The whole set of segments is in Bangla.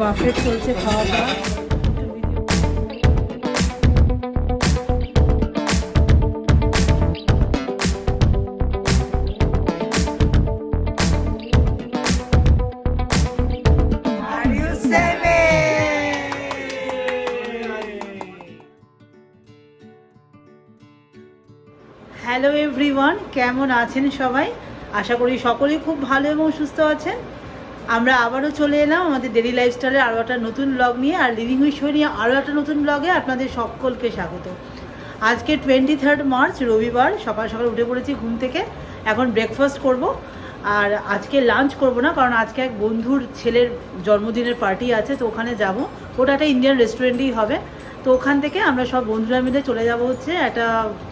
বাফেট চলছে খাওয়া দাওয়া হ্যালো এভরিওয়ান কেমন আছেন সবাই? আশা করি সকলেই খুব ভালো এবং সুস্থ আছেন। আমরা আবারও চলে এলাম আমাদের ডেলি লাইফস্টাইলের আরও একটা নতুন ব্লগ নিয়ে, আর লিভিং উইথ শো নিয়ে আরও একটা নতুন ব্লগে আপনাদের সকলকে স্বাগত। আজকে টোয়েন্টি থার্ড মার্চ রবিবার, সকাল সকাল উঠে পড়েছি ঘুম থেকে। এখন ব্রেকফাস্ট করব, আর আজকে লাঞ্চ করব না, কারণ আজকে এক বন্ধুর ছেলের জন্মদিনের পার্টি আছে, তো ওখানে যাব। ওটা একটা ইন্ডিয়ান রেস্টুরেন্টেই হবে। তো ওখান থেকে আমরা সব বন্ধুরা মিলে চলে যাব হচ্ছে একটা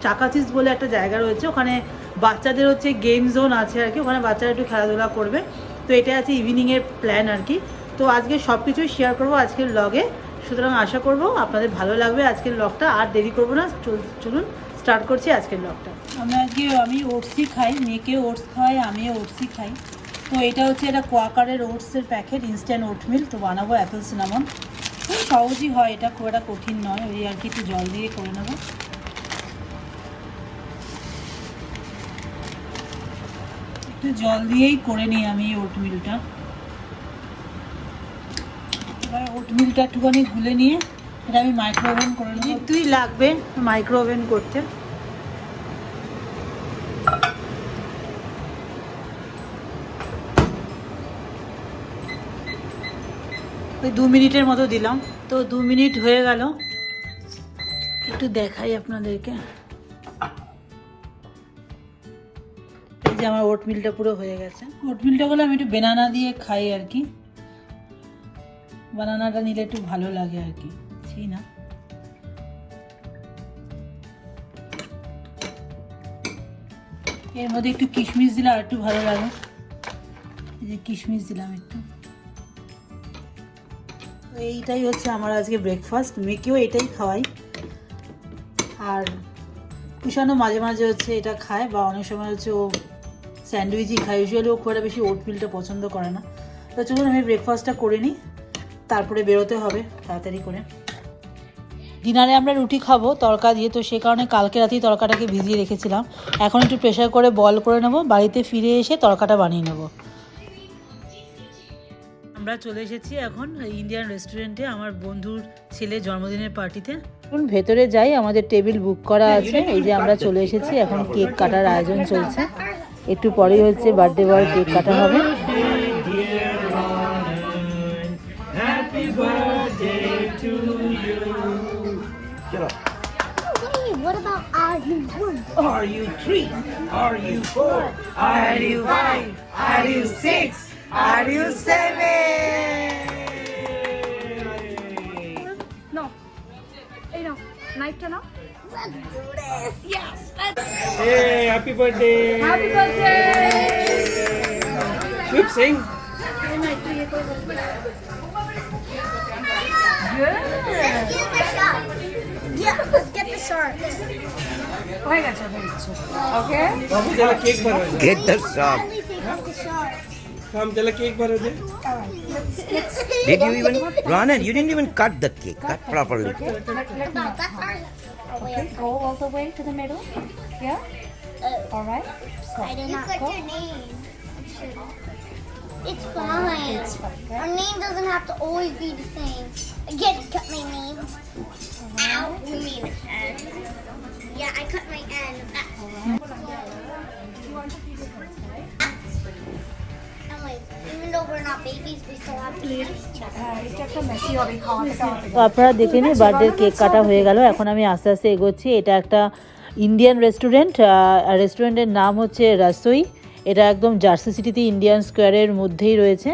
চাকাচিস বলে একটা জায়গা রয়েছে। ওখানে বাচ্চাদের হচ্ছে গেম জোন আছে আর কি। ওখানে বাচ্চারা একটু খেলাধুলা করবে। তো এটা আছে ইভিনিংয়ের প্ল্যান আর কি তো আজকে সব কিছুই শেয়ার করব আজকের লগে সুতরাং আশা করব আপনাদের ভালো লাগবে আজকের লগটা আর দেরি করব না, চল- চলুন স্টার্ট করছি আজকের লগটা আমরা আজকে, আমি ওটসই খাই, মেয়েকে ওটস খাই আমিও ওটসই খাই। তো এটা হচ্ছে এটা কোয়াকারের ওটসের প্যাকেট ইনস্ট্যান্ট ওটমিল তো বানাবো অ্যাপেল সিনামন খুব সহজই হয়, এটা খুব একটা কঠিন নয়, ওই আর কি একটু জল দিয়ে করে নেব। জল দিয়েই করে নিই আমি ওটমিলটা। এবার ওটমিলটা একটুখানি গুলে নিয়ে এটা আমি মাইক্রো ওভেন করে নেব। একটুই লাগবে মাইক্রো ওভেন করতে। ওই দু মিনিটের মতো দিলাম। তো দু মিনিট হয়ে গেল। একটু দেখাই আপনাদেরকে। যে আমার ওট মিলটা পুরো হয়ে গেছে। ওট মিলটা বলে আমি একটু বেনানা দিয়ে খাই আর কি। বানানাটা নিলে একটু ভালো লাগে আর কি। সেই না? এর মধ্যে একটু কিশমিশ দিলে আর একটু ভালো লাগে। এই যে কিশমিশ দিলাম একটু। এইটাই হচ্ছে আমার আজকে ব্রেকফাস্ট মেয়েকেও এটাই খাওয়াই। আর কুষানো মাঝে মাঝে হচ্ছে এটা খায় বা অনেক সময় হচ্ছে ও স্যান্ডউইচই খায় ইউজুয়ালি ও খুব একটা বেশি ওট মিলটা পছন্দ করে না। তো চলুন আমি ব্রেকফাস্টটা করে নিই। তারপরে বেরোতে হবে তাড়াতাড়ি করে। ডিনারে আমরা রুটি খাব তড়কা দিয়ে। তো সে কারণে কালকে রাতেই তরকাটাকে ভিজিয়ে রেখেছিলাম। এখন একটু প্রেশার করে বল করে নেব। বাড়িতে ফিরে এসে তরকাটা বানিয়ে নেব। আমরা চলে এসেছি এখন ইন্ডিয়ান রেস্টুরেন্টে আমার বন্ধুর ছেলে জন্মদিনের পার্টিতে এখন ভেতরে যাই। আমাদের টেবিল বুক করা আছে। এই যে আমরা চলে এসেছি। এখন কেক কাটার আয়োজন চলছে। একটু পরেই হচ্ছে বার্থডে বয় কেক কাটা হবে What about are you one? Are you three? Are you four? Are you five? Are you six? Are you seven? No. Hey, no. Knife to now? Let's do this. Yes. Hey, happy birthday! Happy birthday! Shoop sing. Good. Yeah, let's get the shark. Okay. বাবু তাহলে কেক বানাও Get the shop. থাম তাহলে কেক বানাও দে Did you even, Ronan, you didn't even cut the cake, cut properly. That's. Oh, wait. Go all the way to the middle. Yeah. Uh, All right. I did not cut your name. It's fine. It's fine. Our name doesn't have to always be the same. Again, cut my name. Ow. You mean. Yeah, I cut my N. And আপনারা দেখে নিন, বার্থডের কেক কাটা হয়ে গেল। এখন আমি আস্তে আস্তে এগোচ্ছি। এটা একটা ইন্ডিয়ান রেস্টুরেন্ট রেস্টুরেন্টের নাম হচ্ছে রাসোই এটা একদম জার্সি সিটিতে ইন্ডিয়ান স্কোয়ারের মধ্যেই রয়েছে।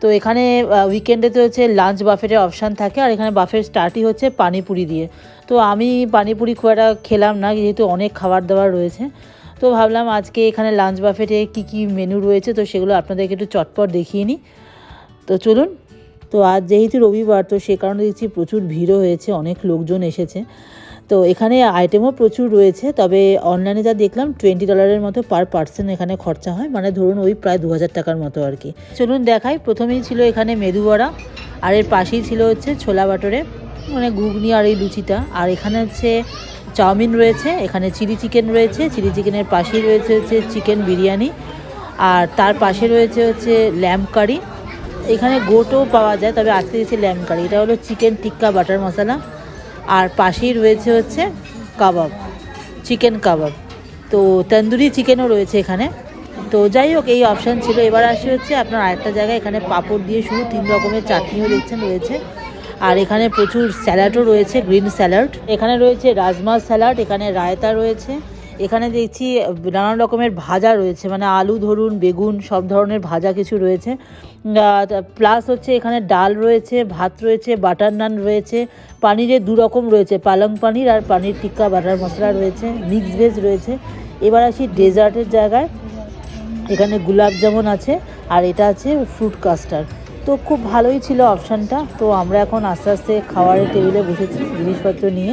তো এখানে উইকেন্ডে তো হচ্ছে লাঞ্চ বাফেটের অপশান থাকে, আর এখানে বাফের স্টার্টই হচ্ছে পানিপুরি দিয়ে। তো আমি পানিপুরি খুব একটা খেলাম না, যেহেতু অনেক খাবার দাবার রয়েছে। তো ভাবলাম আজকে এখানে লাঞ্চ বাফেটে কী কী মেনু রয়েছে, তো সেগুলো আপনাদেরকে একটু চটপট দেখিয়ে নিই। তো চলুন, তো আজ যেহেতু রবিবার, তো সে কারণে দেখছি প্রচুর ভিড়ও হয়েছে, অনেক লোকজন এসেছে। তো এখানে আইটেমও প্রচুর রয়েছে, তবে অনলাইনে যা দেখলাম টোয়েন্টি ডলারের মতো পার পার্সন এখানে খরচা হয় মানে ধরুন ওই প্রায় দু হাজার টাকার মতো আর কি। চলুন দেখাই, প্রথমেই ছিল এখানে মেদু বড়া, আর এর পাশেই ছিল হচ্ছে ছোলা বাটরে মানে ঘুগনি আর এই লুচিটা। আর এখানে হচ্ছে চাউমিন রয়েছে, এখানে চিলি চিকেন রয়েছে, চিলি চিকেনের পাশেই রয়েছে হচ্ছে চিকেন বিরিয়ানি, আর তার পাশে রয়েছে হচ্ছে ল্যাম্প কারি। এখানে গোটও পাওয়া যায়, তবে আজকে দিয়েছে ল্যাম্প কারি, এটা হলো চিকেন টিক্কা বাটার মশলা। আর পাশেই রয়েছে হচ্ছে কাবাব, চিকেন কাবাব। তো তন্দুরি চিকেনও রয়েছে এখানে। তো যাই হোক, এই অপশান ছিল। এবার আসি হচ্ছে আপনার আরেকটা জায়গায়, এখানে পাঁপড় দিয়ে শুধু তিন রকমের চাটনিও দেখছেন, রয়েছে। আর এখানে প্রচুর স্যালাডও রয়েছে, গ্রিন স্যালাড। এখানে রয়েছে রাজমা স্যালাড, এখানে রায়তা রয়েছে। এখানে দেখছি নানান রকমের ভাজা রয়েছে মানে আলু ধরুন, বেগুন, সব ধরনের ভাজা কিছু রয়েছে। প্লাস হচ্ছে এখানে ডাল রয়েছে, ভাত রয়েছে, বাটার নান রয়েছে পানিরের দু রকম রয়েছে, পালং পানির আর পানির টিক্কা বাটার মশলা রয়েছে মিক্স ভেজ রয়েছে। এবার আসি ডেজার্টের জায়গায়। এখানে গুলাব জামুন আছে, আর এটা আছে ফ্রুট কাস্টার্ড তো খুব ভালোই ছিল অপশানটা। তো আমরা এখন আস্তে আস্তে খাওয়ারের টেবিলে বসেছি জিনিসপত্র নিয়ে।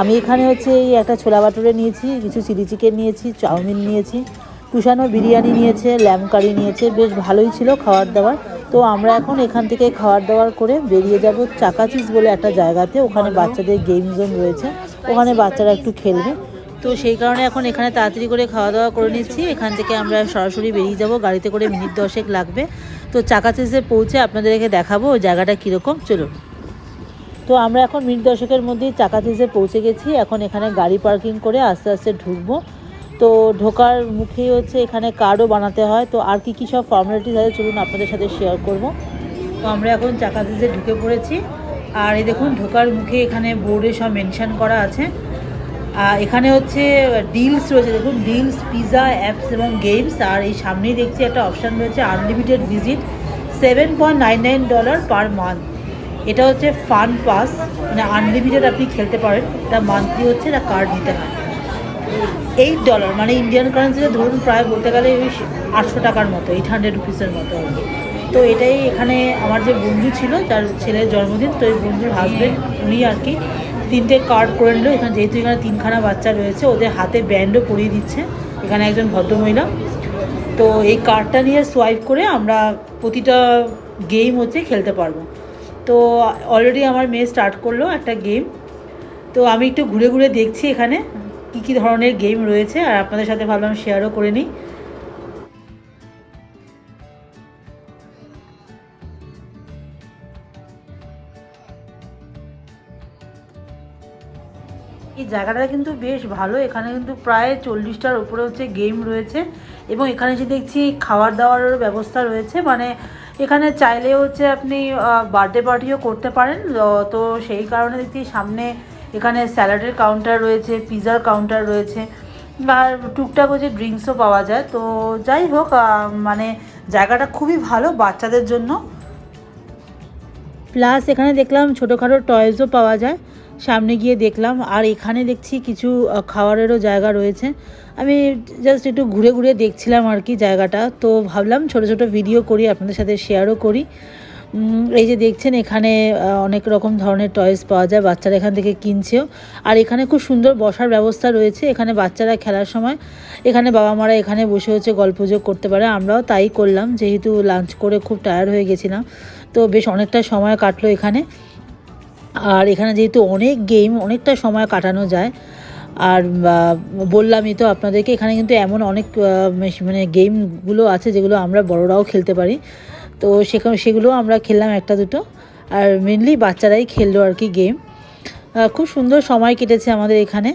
আমি এখানে হচ্ছে এই একটা ছোলা বাটুরে নিয়েছি, কিছু চিলি চিকেন নিয়েছি, চাউমিন নিয়েছি কুষানো বিরিয়ানি নিয়েছে, ল্যাম কারি নিয়েছে, বেশ ভালোই ছিল খাবার দাবার তো আমরা এখন এখান থেকে খাবার দাবার করে বেরিয়ে যাব চাকাচিস বলে একটা জায়গাতে। ওখানে বাচ্চাদের গেম জোন রয়েছে, ওখানে বাচ্চারা একটু খেলবে। তো সেই কারণে এখন এখানে তাড়াতাড়ি করে খাওয়া দাওয়া করে নিচ্ছি। এখান থেকে আমরা সরাসরি বেরিয়ে যাব। গাড়িতে করে মিনিট দশেক লাগবে। তো চাকাচিসে পৌঁছে আপনাদেরকে দেখাবো জায়গাটা কীরকম। চলুন। তো আমরা এখন মিনিট দশকের মধ্যেই চাকাচিসে পৌঁছে গেছি। এখন এখানে গাড়ি পার্কিং করে আস্তে আস্তে ঢুকবো। তো ঢোকার মুখেই হচ্ছে এখানে কার্ডও বানাতে হয়। তো আর কি কী সব ফর্মালিটিস আছে চলুন আপনাদের সাথে শেয়ার করব। তো আমরা এখন চাকাচিসে ঢুকে পড়েছি। আর এই দেখুন, ঢোকার মুখে এখানে বোর্ডে সব মেনশান করা আছে। এখানে হচ্ছে ডিলস রয়েছে। দেখুন ডিলস পিজা অ্যাপস এবং গেমস আর এই সামনেই দেখছি একটা অপশান রয়েছে unlimited visit seven point nine nine dollar per month এটা হচ্ছে ফান পাস মানে আনলিমিটেড আপনি খেলতে পারেন। এটা মান্থলি হচ্ছে, এটা কার্ড নিতে হয়। এইট ডলার মানে ইন্ডিয়ান কারেন্সিতে ধরুন, প্রায় বলতে গেলে ওই আটশো টাকার মতো এইট হান্ড্রেড রুপিসের মতো। তো এটাই এখানে আমার যে বন্ধু ছিল, তার ছেলের জন্মদিন। তো এই বন্ধুর হাজব্যান্ড উনি আর কি তিনটে কার্ড করে নিল। এখানে যেহেতু এখানে তিনখানা বাচ্চা রয়েছে, ওদের হাতে ব্যান্ডও পরিয়ে দিচ্ছে। এখানে একজন ভদ্রমহিলা। তো এই কার্ডটা নিয়ে সোয়াইপ করে আমরা প্রতিটা গেম হচ্ছে খেলতে পারব। তো অলরেডি আমার মেয়ে স্টার্ট করল একটা গেম তো আমি একটু ঘুরে ঘুরে দেখছি এখানে কী কী ধরনের গেম রয়েছে। আর আপনাদের সাথে ভাবলাম শেয়ারও করে নিই। জায়গাটা কিন্তু বেশ ভালো। এখানে কিন্তু প্রায় চল্লিশটার উপরে হচ্ছে গেম রয়েছে এবং এখানে যে দেখছি খাবার দাওয়ারেরও ব্যবস্থা রয়েছে। মানে এখানে চাইলে হচ্ছে আপনি বার্থডে পার্টিও করতে পারেন। তো সেই কারণে দেখছি সামনে এখানে স্যালাডের কাউন্টার রয়েছে পিৎজার কাউন্টার রয়েছে আর টুকটাক হচ্ছে ড্রিঙ্কসও পাওয়া যায়। তো যাই হোক মানে জায়গাটা খুবই ভালো বাচ্চাদের জন্য। প্লাস এখানে দেখলাম ছোটোখাটো টয়েসও পাওয়া যায়। সামনে গিয়ে দেখলাম, আর এখানে দেখছি কিছু খাওয়ারেরও জায়গা রয়েছে। আমি জাস্ট একটু ঘুরে ঘুরে দেখছিলাম আর কি জায়গাটা। তো ভাবলাম ছোট ছোট ভিডিও করি, আপনাদের সাথে শেয়ারও করি। এই যে দেখছেন এখানে অনেক রকম ধরনের টয়েস পাওয়া যায়, বাচ্চারা এখান থেকে কিনছেও। আর এখানে খুব সুন্দর বসার ব্যবস্থা রয়েছে, এখানে বাচ্চারা খেলার সময়, এখানে বাবা মারা এখানে বসে হচ্ছে গল্পযোগ করতে পারে, আমরাও তাই করলাম। যেহেতু লাঞ্চ করে খুব টায়ার্ড হয়ে গেছিলাম, তো বেশ অনেকটা সময় কাটলো এখানে। আর এখানে যেহেতু অনেক গেম অনেকটা সময় কাটানো যায়, আর বললামই তো আপনাদেরকে, এখানে কিন্তু এমন অনেক মানে গেমগুলো আছে যেগুলো আমরা বড়রাও খেলতে পারি। তো সেখানে সেগুলো আমরা খেললাম একটা দুটো, আর মেনলি বাচ্চারাই খেললো আর কি গেম খুব সুন্দর সময় কেটেছে আমাদের এখানে।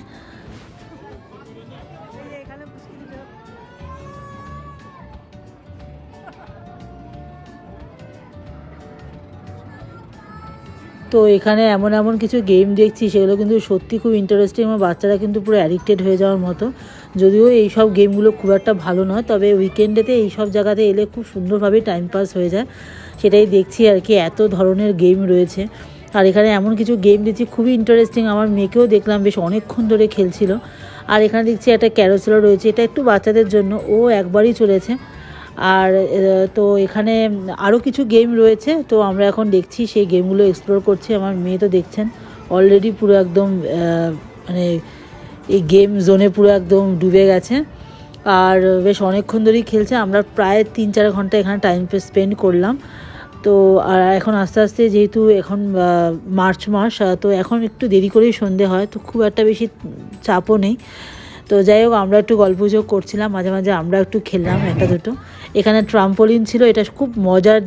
তো এখানে এমন এমন কিছু গেম দেখছি, সেগুলো কিন্তু সত্যি খুব ইন্টারেস্টিং এবং বাচ্চারা কিন্তু পুরো অ্যাডিক্টেড হয়ে যাওয়ার মতো। যদিও এই সব গেমগুলো খুব একটা ভালো নয়, তবে উইকেন্ডেতে এই সব জায়গাতে এলে খুব সুন্দরভাবে টাইম পাস হয়ে যায়। সেটাই দেখছি আর কি, এত ধরনের গেম রয়েছে। আর এখানে এমন কিছু গেম দেখছি, খুবই ইন্টারেস্টিং আমার মেয়েকেও দেখলাম, বেশ অনেকক্ষণ ধরে খেলছিল। আর এখানে দেখছি একটা ক্যারোসেলও রয়েছে, এটা একটু বাচ্চাদের জন্য, ও একবারই চলেছে। আর তো এখানে আরও কিছু গেম রয়েছে, তো আমরা এখন দেখছি সেই গেমগুলো এক্সপ্লোর করছি, আমার মেয়ে তো দেখছেন। অলরেডি পুরো একদম মানে এই গেম জোনে পুরো একদম ডুবে গেছে। আর বেশ অনেকক্ষণ ধরেই খেলছে, আমরা প্রায় তিন চার ঘণ্টা এখানে টাইম স্পেন্ড করলাম। তো, আর এখন আস্তে আস্তে যেহেতু এখন মার্চ মাস তো এখন একটু দেরি করেই সন্ধে হয়, তো খুব একটা বেশি চাপও নেই। তো যাই হোক, আমরা একটু গল্পযোগ করছিলাম, মাঝে মাঝে আমরা একটু খেললাম, একটা দুটো। এখানে ট্রাম্পোলিন ছিল, এটা খুব মজার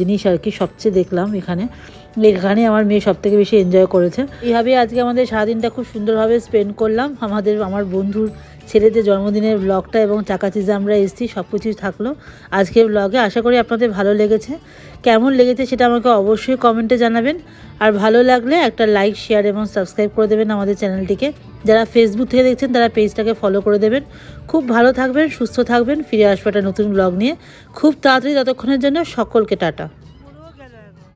জিনিস আর কি সবচেয়ে দেখলাম এখানে। এখানে আমার মেয়ে সব থেকে বেশি এনজয় করেছে। এইভাবে আজকে আমাদের সারাদিনটা খুব সুন্দরভাবে স্পেন্ড করলাম। আমাদের, আমার বন্ধুর ছেলেদের জন্মদিনের ব্লগটা এবং চাকাচিজে আমরা এসেছি সব কিছুই থাকল। আজকের ব্লগে আশা করি আপনাদের ভালো লেগেছে। কেমন লেগেছে সেটা আমাকে অবশ্যই কমেন্টে জানাবেন। আর ভালো লাগলে একটা লাইক শেয়ার এবং সাবস্ক্রাইব করে দেবেন আমাদের চ্যানেলটিকে যারা ফেসবুক থেকে দেখছেন, তারা পেজটাকে ফলো করে দেবেন। খুব ভালো থাকবেন, সুস্থ থাকবেন। ফিরে আসব একটা নতুন ব্লগ নিয়ে। খুব তাড়াতাড়ি ততক্ষণের জন্য সকলকে টাটা।